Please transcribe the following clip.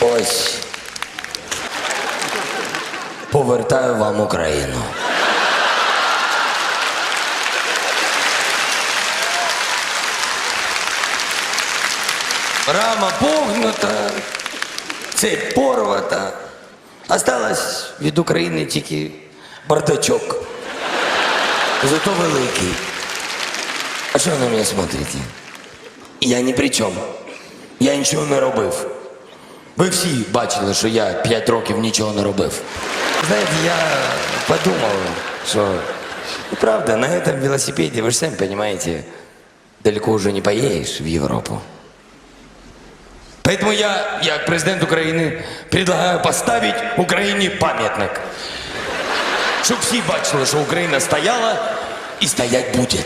Прощаюсь. Повертаю вам Україну. Рама погнута, цепь порвата. Осталось від України тільки бардачок. Зато великий. А що на мене смотрите? Я ні при чому. Я нічого не робив. Ви всі бачили, що я 5 років нічого не робив. Знаєте, я подумав, що ну, правда, на этом велосипеде, вы же сами понимаете, далеко уже не поедешь в Европу. Поэтому я, як президент України, предлагаю поставить Україні пам'ятник. Щоб всі бачили, що Україна стояла і стоять буде.